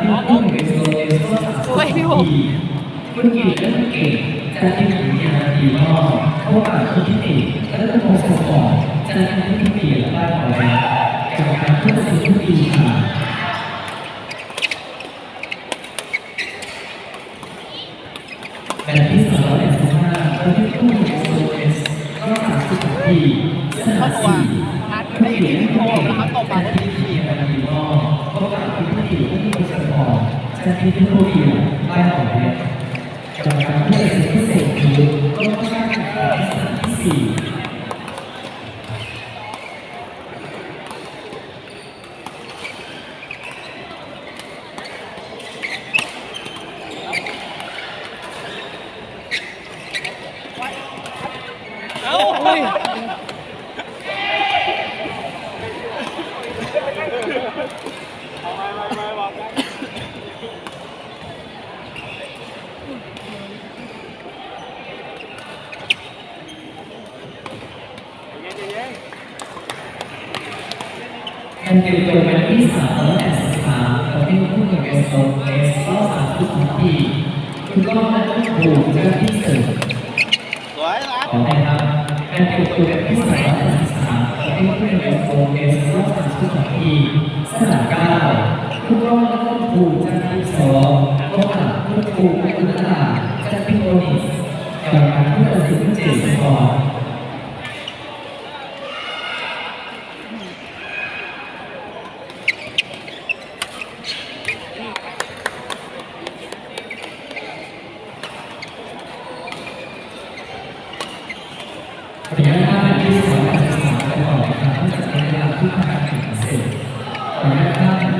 ที่พุ่งในโซนเอสโซ่สามสิบโอ้ยพี่ผมปีคุณเก่งและคุณเก่งจะที่หนึ่งานดีนอกเข้ากับคุณที่ติและคุณโมส่งออกจะที่คุณเปลี่ยนบ้านออกแบบกับการเพื่อสิ่งที่ดีค่ะ แบบที่สองร้อยสิบห้าคนที่พูดในโซเอสก็สามสิบปีสถานสี่ผู้หญิงผู้เก่งจะที่เขียนแบบนี้ก็พบกับคุณผู้หญิงที่มีสมอง ที่ผู้เขียนบ้านของเนี่ยกรรมการผู้ตัดสินพิเศษคือก็ต้องการแข่งขันสานที่สี่เอ้า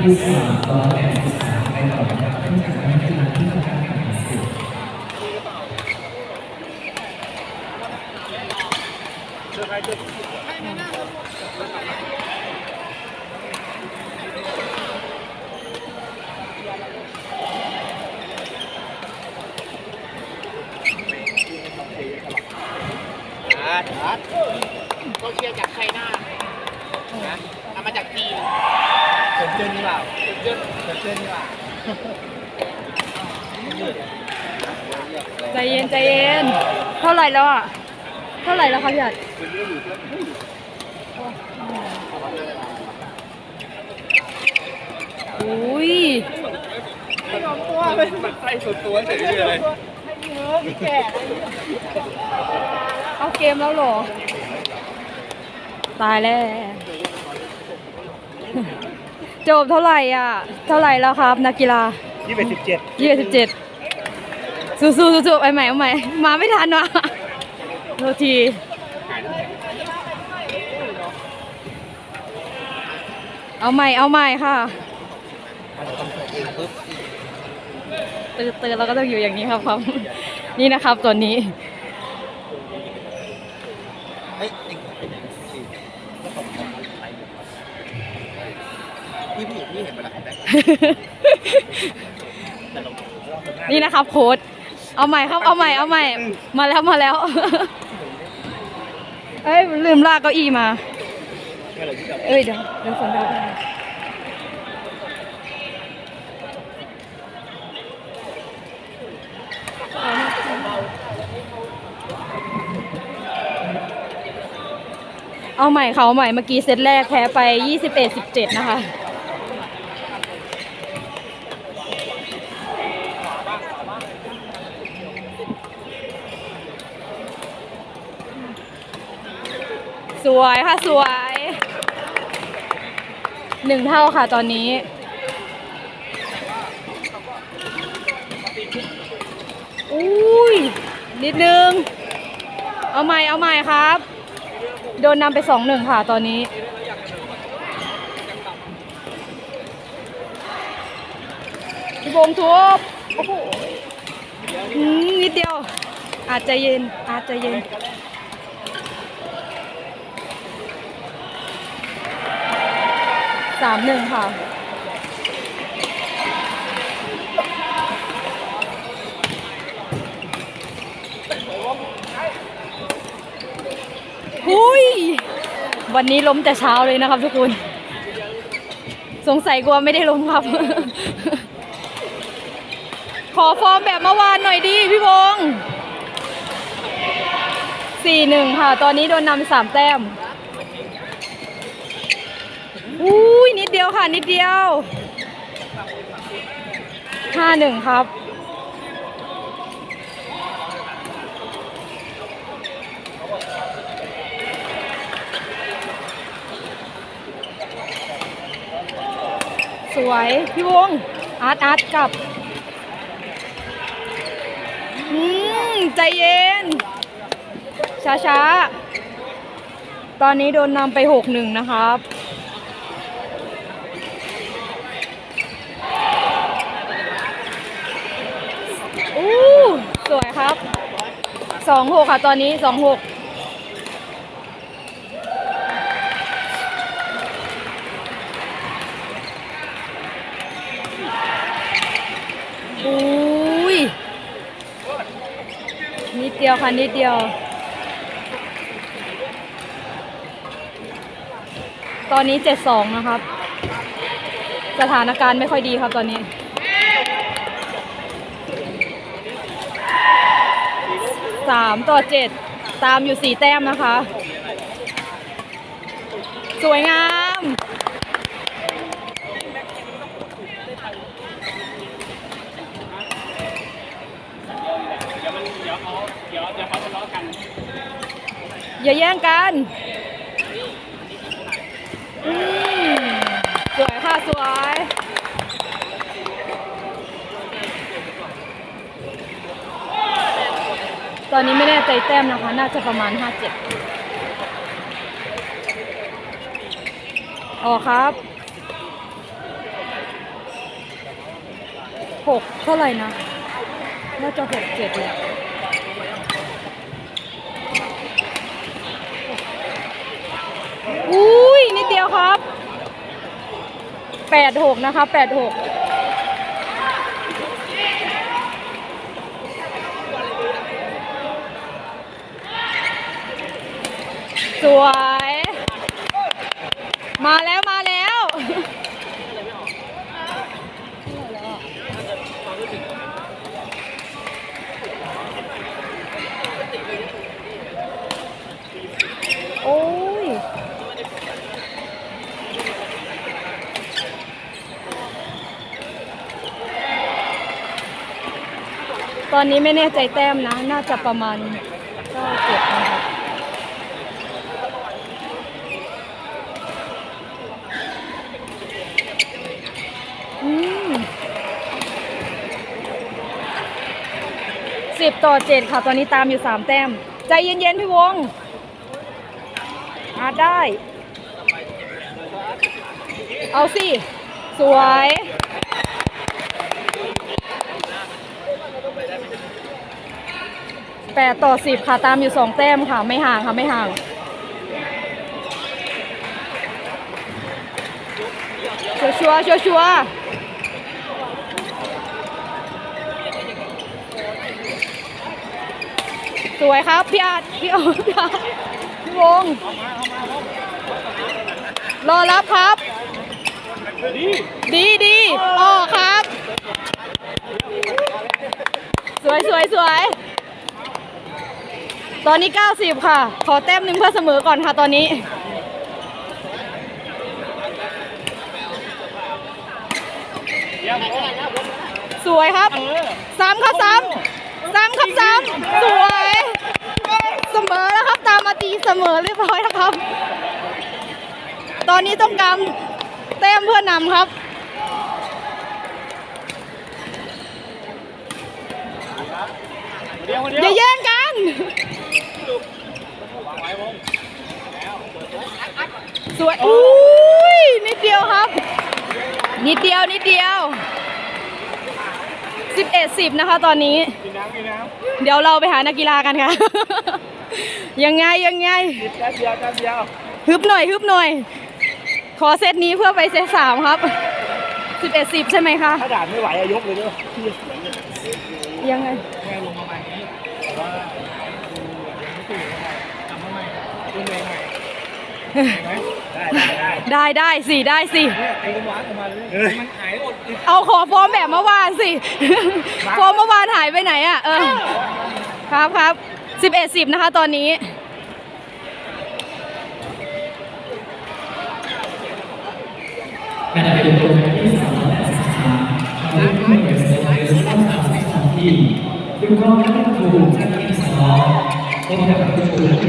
ที่สามต่อและสามไปต่อนะครับเพื่อจัดการเวลาที่ทำการแข่งขันเสร็จอาร์ตอาร์ตก็เชียร์จากไชน่านะทำมาจากจีน เซินเจิ้นนี่เปล่าเซินเจิ้นเซินเจิ้นนี่เปล่าใจเย็นใจเย็น เท่าไหร่แล้วอะ เท่าไหร่แล้วคะพี่อัดอุ้ยมันไส้สุดตัวเฉยเลยเอาเกมแล้วเหรอ ตายแล้ว จบเท่าไหร่อะ เท่าไหร่แล้วครับ นักกีฬายี่สิบสิบเจ็ดยี่สิบเจ็ดสู้สู้สู้สู้ไปใหม่เอาใหม่ มาไม่ทันว่ะโทษทีเอาใหม่เอาใหม่ค่ะตื่นตื่นเราก็ต้องอยู่อย่างนี้ครับครับ นี่นะครับตัวนี้ เฮ้ยพี่พี่พี่เห็ นี่นะครับโค้ดเอาใหม่ครับเอาใหม่เอาใหม่ มาแล้วมาแล้วเอ้ยลืมลากเก้าอี้มา เอ้ยเดี๋ยวเดี๋ยวฝนดี๋ยวเอาใหม่เขาเอาใหม่เมื่อกี้เซตแรกแพ้ไป 21 17 นะคะ วยค่ะสวยหนึ่งเท่าค่ะตอนนี้ อุ้ย นิดนึง เอาใหม่ เอาใหม่ครับ โดนนำไปสองหนึ่งค่ะตอนนี้ พี่บงทุบโอ้โหนิดเดียว อาจจะเย็น อาจจะเย็น สามหนึ่งค่ะหุยวันนี้ล้มแต่เช้าเลยนะครับทุกคน สงสัยกลัวไม่ได้ล้มครับ ขอฟอร์มแบบเมื่อวานหน่อยดิพี่วงสี่หนึ่งค่ะ ตอนนี้โดนนำสามแต้มอุ้ย ดเดียวค่ะ นิดเดียวห้าหนึ่งครับ สวย พี่วง อาร์ตอาร์ตกลับ อืม ใจเย็น ช้าช้าๆตอนนี้โดนนำไปหกหนึ่งนะครับ อู้สวยครับ สองหกค่ะ ตอนนี้สองหกอุ้ยนิดเดียวค่ะ นิดเดียว ตอนนี้เจ็ดสองนะครับ สถานการณ์ไม่ค่อยดีครับตอนนี้ สามต่อเจ็ดตามอยู่สี่แต้มนะคะ สวยงาม อย่าแย่งกัน อืม สวยค่ะ สวย ตอนนี้ไม่แน่ใจแต้มนะคะ น่าจะประมาณ57อ๋อครับหกเท่าไหร่นะ น่าจะหกเจ็ดแหละอุ้ยนิดเดียวครับแปดหกนะคะแปดหก สวย มาแล้วมาแล้วโอ้ยตอนนี้ไม่แน่ใจแต้มนะ น่าจะประมาณเก้าเจ็ดนะ 10 ต่อ 7 ค่ะ ตอนนี้ตามอยู่ 3 แต้ม ใจเย็นๆ พี่วงอาได้ เอาสิ สวยแปดต่อสิบค่ะ ตามอยู่สองแต้มค่ะ ไม่ห่างค่ะ ไม่ห่างชัวชัวชัวชัว สวยครับ พี่อาร์พี่เอาพี่อาร์ตพี่วง รอรับครับ ดีดีออกครับ สวยสวยสวย ตอนนี้ 90 ค่ะ ขอแต้มหนึ่งเพื่อเสมอก่อนค่ะตอนนี้สวยครับซ้ำครับซ้ำ ซ้ำครับซ้ำสวยเสมอแล้วครับตามมาตีเสมอเรียบร้อยแล้วครับ ตอนนี้ต้องการแต้มเพื่อนำครับเดียวคนเดีอย่ายวแย่งกันสวยอุ้ยนิดเดียวครับ นิดเดียวนิดเดียว 11 10 นะคะ ตอนนี้ กินน้ำกินน้เดี๋ยวเราไปหานักกีฬากันค่ะ ยังไงยังไงำกินแป๊บเดียวแป๊บเดียวฮึบหน่อยฮึบหน่อย ขอเซตนี้เพื่อไปเซตสามครับ 11 10 ใช่ไหมคะ ถ้าด่านไม่ไหวอะยกเลยเด้อพี่ยังไง แม่ลงมาใหม่แต่ว่าดูไม่ตื่นทำมาใหม่ทำใหม่ใหม่เห็นไหม ได้ได้ได้ได้ได้สิได้สิเนี่ยไอ้กันวานออกมาเลยมันหายหมดติดเอาขอฟอร์มแบบเมื่อวานสิฟอร์มเมื่อวานหายไปไหนอะเออครับครับสิบเอ็ดสิบนะคะ ตอนนี้ การจะเป็นตัวที่สามและสิบสามทำให้ผู้เรียนสมัยรุ่นสามสิบสองทีคุณพ่อและคุณครูจากทีมสองพบกับคุณครูที่เป็นสาม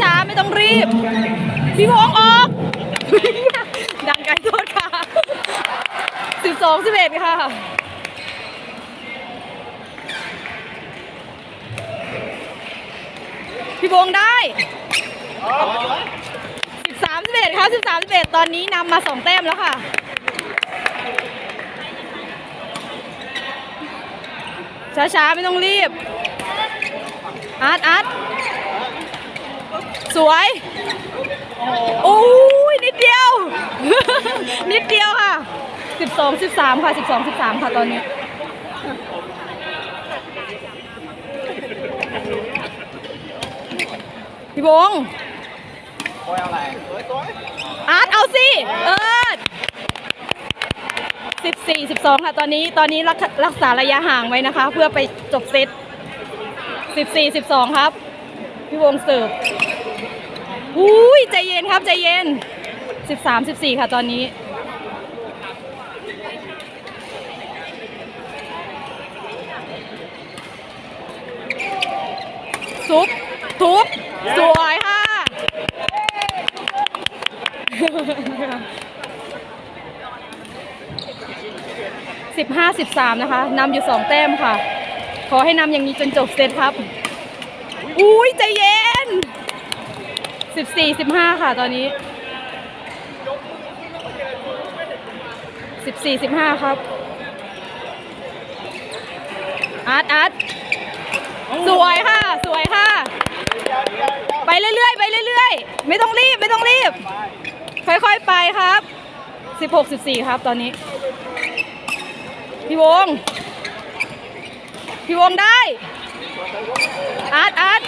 ช้าๆ ไม่ต้องรีบ พี่พงออก ดังไกลโทษค่ะสิบสองสิบเอ็ดค่ะพี่พงได้สิบสามสิบเอ็ดค่ะสิบสามสิบเอ็ดตอนนี้นำมาสองแต้มแล้วค่ะ ช้าๆ ไม่ต้องรีบ อาร์ตอาร์ตสวย โอ้ยนิดเดียว นิดเดียวค่ะ 12 13 ค่ะ 12 13 ค่ะตอนนี้ พี่บงษ์โอ้ยอะไรสวยสวยอาร์ตเอาสิ เออ 14 12 ค่ะ ตอนนี้ตอนนี้รักรักษาระยะห่างไว้นะคะ เพื่อไปจบเซต14 12 ครับ พี่วงเสิร์ฟอุ้ยใจเย็นครับใจเย็น 13 14 ค่ะตอนนี้ซุปทุบสวยค่ะ สิบห้าสิบสามนะคะนำอยู่สองแต้มค่ะ ขอให้นำอย่างนี้จนจบเซตครับ อุ้ยใจเย็นสิบสี่สิบห้าค่ะตอนนี้สิบสี่สิบห้าครับ อาร์ตอาร์ตสวยค่ะ สวยค่ะ ไปเรื่อยๆ ไปเรื่อยๆ ไม่ต้องรีบ ไม่ต้องรีบ ค่อยๆ ไปครับสิบหกสิบสี่ครับตอนนี้ พี่วง พี่วงได้อาร์ตอาร์ต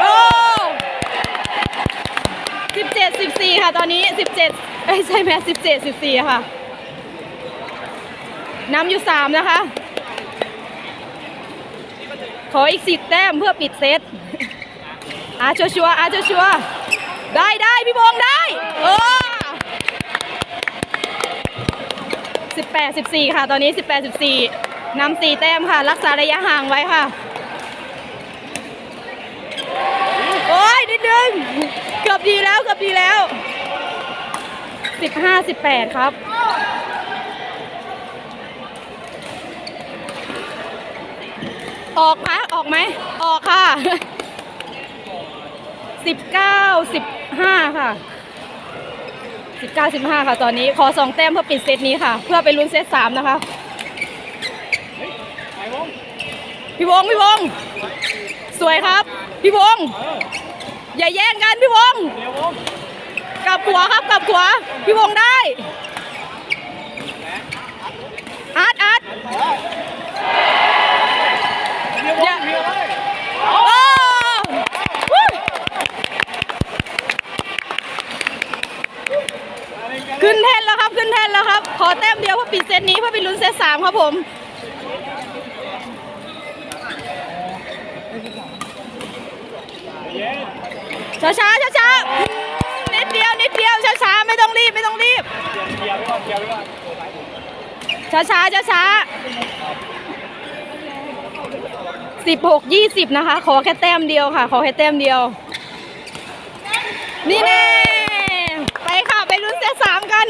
โอ้สิบเจ็ดสิบสี่ค่ะ ตอนนี้สิบเจ็ดเอ้ยใช่ไหมสิบเจ็ดสิบสี่ค่ะนำอยู่สามนะคะ ขออีกสิบแต้มเพื่อปิดเซตอาชัวชัวร์อาชัวชัวร์ได้ได้พี่วงได้ เออ 18 14 ค่ะ ตอนนี้ 18 14นำ4แต้มค่ะ รักษาระยะห่างไว้ค่ะ โอ้ยนิดนึง เกือบดีแล้ว เกือบดีแล้ว 15 18 ครับออกคะออกไหม ออกค่ะ 19 15 ค่ะ 19 15 ค่ะ ตอนนี้ขอ 2 แต้มเพื่อปิดเซตนี้ค่ะ เพื่อไปลุ้นเซต3นะคะไอ้วงพี่วงพี่วงสวยครับ พี่วงอย่าแย่งกันพี่วงเดี๋ยววงกลับหัวครับกลับหัว พี่วงได้ อาร์ตอาร์ต เดี๋ยววงเดี๋ยวเลย โอ้วู้ขึ้นแท่นแล้วครับ ขึ้นแท่นแล้วครับ ขอแต้มเดียวเพื่อปิดเซตนี้ สามครับผมช้าช้าช้าช้านิดเดียวนิดเดียวช้าช้าไม่ต้องรีบไม่ต้องรีบช้าช้าช้าช้าสิบหกยี่สิบนะคะ ขอแค่แต้มเดียวค่ะ ขอแค่แต้มเดียว นี่แน่ไปค่ะ ไปลุ้นเซตสามกัน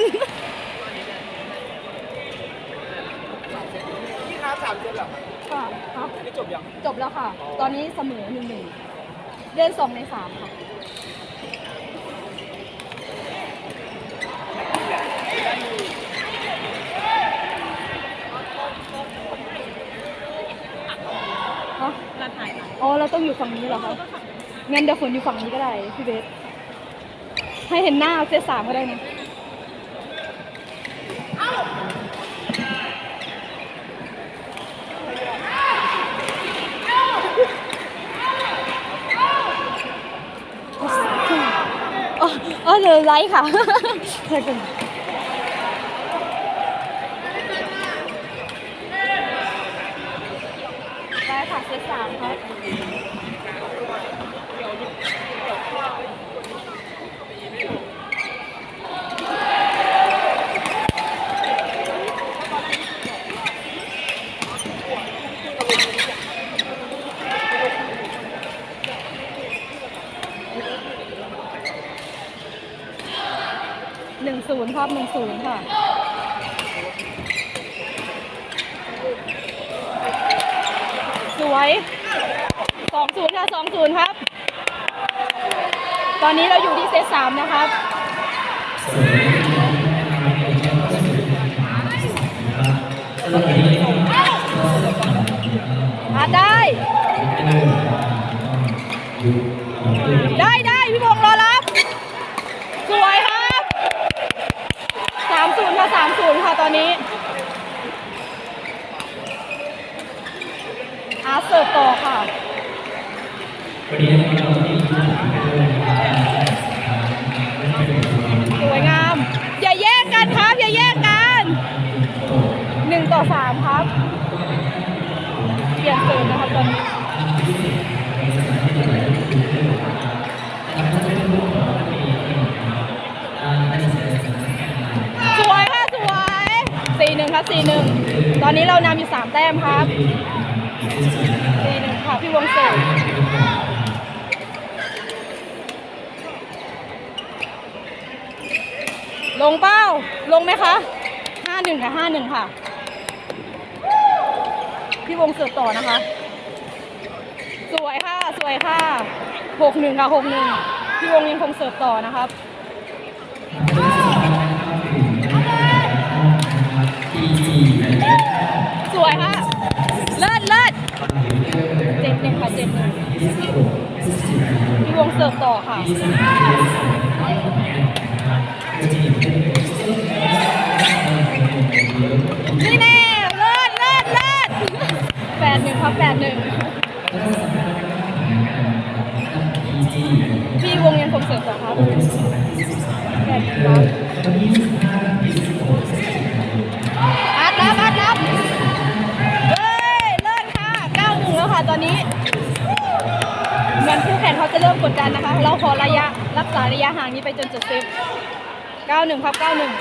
ที่ ค้าสามเซนเหรอค่ะครับนี่จบยัง จบแล้วค่ะ ตอนนี้เสมอหนึ่งหนึ่งเล่นสองในสามค่ะจะถ่ายหลังอ๋อ เราต้องอยู่ฝั่งนี้เหรอคะงั้นเดี๋ยวฝนอยู่ฝั่งนี้ก็ได้พี่เบส ให้เห็นหน้าเซตสามก็ได้นะอ๋ออ๋ อเลยไลค์ค่ะใช่กันได้ค่ะเซตสามครับ ศูนย์ครับหนึ่งศูนย์ค่ะสวยสองศูนย์ค่ะสองศูนย์ครับ ตอนนี้เราอยู่ที่เซตสามนะครับอาได้ ได้ได้พี่บงรอ ลงเป้า ลงไหมคะห้าหนึ่งค่ะห้าหนึ่งค่ะ พี่วงเสิร์ฟต่อนะคะ สวยค่ะ สวยค่ะหกหนึ่งค่ะหกหนึ่งพี่วงยังคงเสิร์ฟต่อนะครับสวยค่ะ เลิศเลิศเจ็ดหนึ่งค่ะเจ็ดหนึ่งพี่วงเสิร์ฟต่อค่ะ นี่แน่เลิศเลิศเลิศแปดหนึ่งครับแปดหนึ่งพี่วงยังคงเสิร์ฟต่อครับแปดหนึ่งครับอัดรับอัดรับเฮ้ยเลิศค่ะเก้าหนึ่งแล้วค่ะตอนนี้เหมือนคู่แข่งเขาจะเริ่มกดดันนะคะ เราขอระยะรักษาระยะห่างนี้ไปจนจบเซฟเก้าหนึ่งครับเก้าหนึ่ง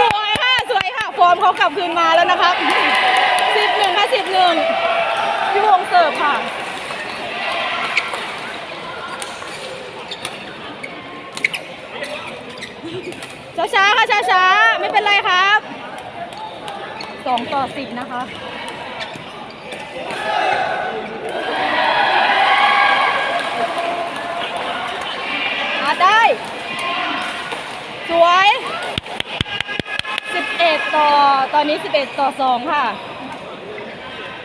สวยค่ะ สวยค่ะ ฟอร์มเขากลับคืนมาแล้วนะครับสิบหนึ่งค่ะสิบหนึ่งพี่วงเสิร์ฟค่ะช้าๆค่ะช้าๆไม่เป็นไรครับสองต่อสิบนะคะอาได้ สวย 11 ต่อ ตอนนี้ 11 ต่อ 2 ค่ะ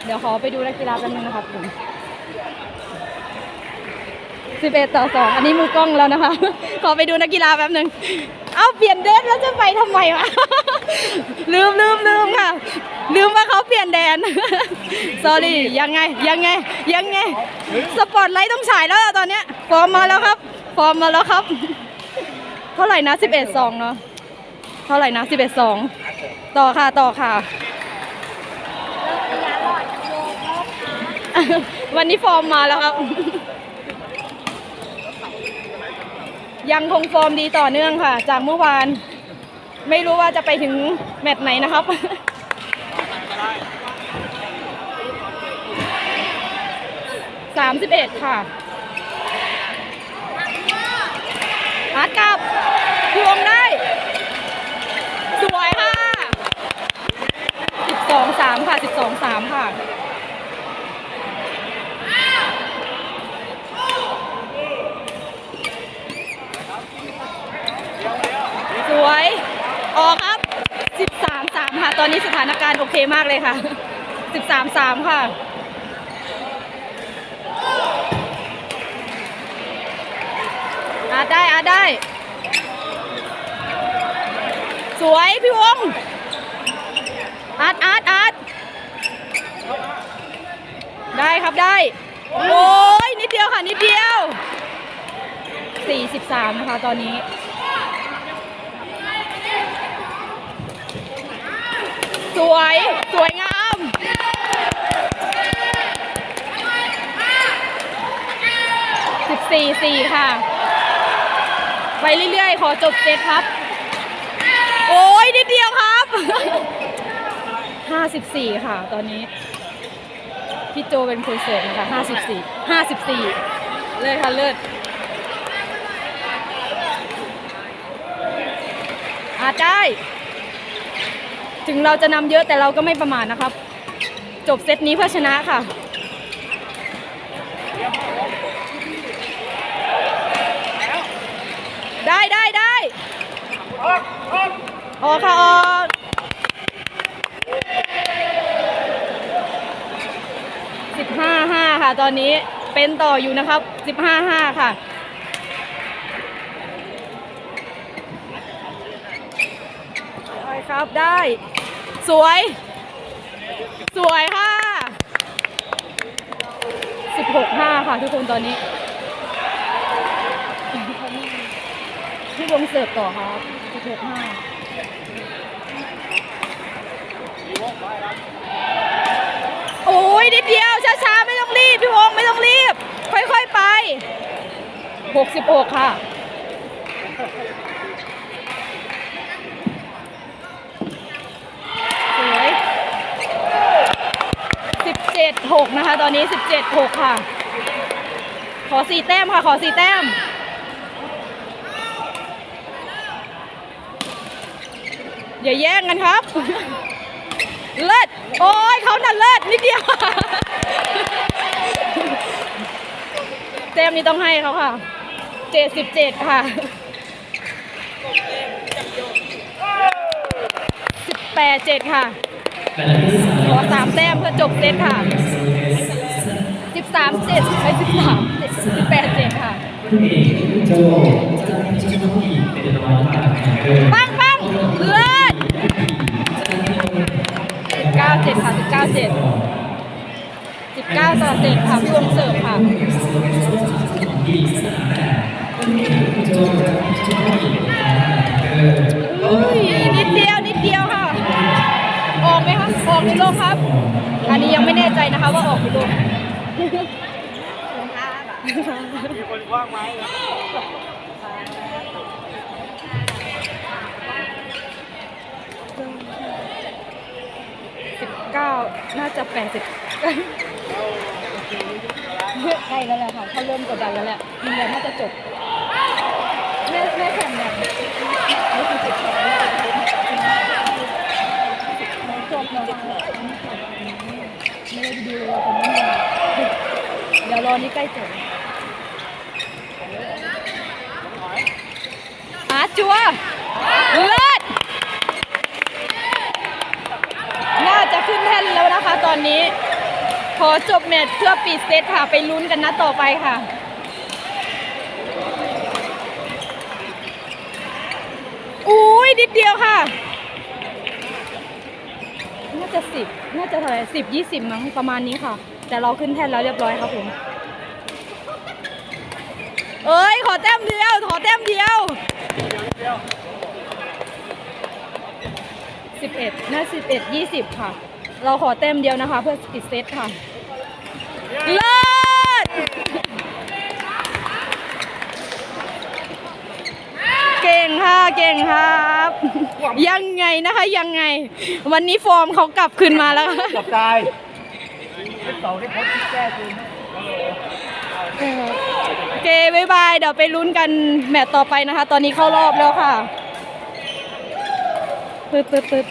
เดี๋ยวขอไปดูนักกีฬากันนึงนะครับผม11 ต่อ 2 อันนี้มือกล้องแล้วนะคะ ขอไปดูนักกีฬาแป๊บหนึ่งเอาเปลี่ยนเดนแล้วจะไปทำไมวะ ลืมลืมลืมค่ะ ลืมว่าเขาเปลี่ยนแดน sorry ยังไง ยังไง ยังไง สปอตไลท์ต้องฉายแล้วล่ะตอนเนี้ยฟอร์มมาแล้วครับ ฟอร์มมาแล้วครับ เท่าไหร่นะ11 2เนาะเท่าไหร่นะ11 2ต่อค่ะต่อค่ะ วันนี้ฟอร์มมาแล้วครับ ยังคงฟอร์มดีต่อเนื่องค่ะ จากเมื่อวาน ไม่รู้ว่าจะไปถึงแมตช์ไหนนะครับสามสิบเอ็ดค่ะ อาร์ตกลับพี่วงได้ สวยค่ะสิบสองสามค่ะสิบสองสามค่ะสวยออกครับ 13 3 ค่ะ ตอนนี้สถานการณ์โอเคมากเลยค่ะ 13 3 ค่ะ อาร์ตได้ สวยพี่วงอาร์ตอาร์ตอาร์ตได้ครับได้ โอ้ยนิดเดียวค่ะนิดเดียว 43 นะคะตอนนี้สวย สวยงาม 14 4 ค่ะ ไปเรื่อยๆ ขอจบเซตครับ โอ้ยนิดเดียวครับ 54 ค่ะ ตอนนี้ พี่โจเป็นคนเสิร์ฟนะคะ 54 54 เลยค่ะเลิศอาจได้ ถึงเราจะนำเยอะแต่เราก็ไม่ประมาทนะครับ จบเซตนี้เพื่อชนะค่ะ ได้ออกค่ะออกสิบห้าห้าค่ะ ตอนนี้เป็นต่ออยู่นะครับสิบห้าห้าค่ะได้ครับได้ สวย สวยค่ะสิบหกห้าค่ะทุกคนตอนนี้ พี่วงเสิร์ฟต่อครับสิบหกห้าโอ้ยนิดเดียวช้าๆไม่ต้องรีบพี่วงไม่ต้องรีบ ค่อยๆไปหกสิบหกค่ะสวยสิบเจ็ดหกนะคะ ตอนนี้สิบเจ็ดหกค่ะ ขอสี่แต้มค่ะ ขอสี่แต้ม อย่าแย่งกันครับ เลิศ โอ้ยเขาน่ะเลิศนิดเดียวแต้มนี้ต้องให้เขาค่ะ เจ็ดสิบเจ็ดค่ะ สิบแปดเจ็ดค่ะ ขอสามแต้มเพื่อจบเซตค่ะสิบสามเจ็ดไปสิบสามสิบแปดเจ็ดค่ะคุณ เจ็ดค่ะสิบเก้าเจ็ดสิบเก้าต่อเจ็ดค่ะพี่วงเสิร์ฟค่ะเอกโจเจ้าหน้าที่เจ้าหน้าที่เป็นร้อยบาทแข่งเกินอุ้ยนิดเดียวนิดเดียวค่ะ ออกไหมคะออกหรือลงครับ อันนี้ยังไม่แน่ใจนะคะว่าออกหรือลงมีคนว่างไหม สิบเก้าน่าจะแปดสิบใกล้แล้วแหละค่ะ เขาเริ่มกดดันแล้วแหละมีแล้วน่าจะจบ แม่แม่แข่งแบบไม่คือจุดแข็งจบแล้วไม่ได้ดูเลยว่าผมไม่เดี๋ยวรอนี่ใกล้จบอาจัวเลิศ น่าจะ ขึ้นแท่นแล้วนะคะ ตอนนี้ ขอจบแมตช์เพื่อปิดเซตค่ะ ไปลุ้นกันนัดต่อไปค่ะอุ้ยนิดเดียวค่ะ น่าจะสิบน่าจะเท่าไหร่สิบยี่สิบมั้งประมาณนี้ค่ะ แต่เราขึ้นแท่นแล้วเรียบร้อยครับผมเอ้ย ขอแต้มเดียว ขอแต้มเดียวสิบเอ็ดน่าสิบเอ็ดยี่สิบค่ะ เราขอเต็มเดียวนะคะ เพื่อปิดเซตค่ะ เลิศ เก่งค่ะ เก่งครับ ยังไงนะคะ ยังไง วันนี้ฟอร์มเขากลับคืนมาแล้วค่ะจับตายเสาที่พดแก้คืนโอเคบ๊ายบาย เดี๋ยวไปลุ้นกันแมตต์ต่อไปนะคะ ตอนนี้เข้ารอบแล้วค่ะปึ๊ดปึ๊ดปึ๊ด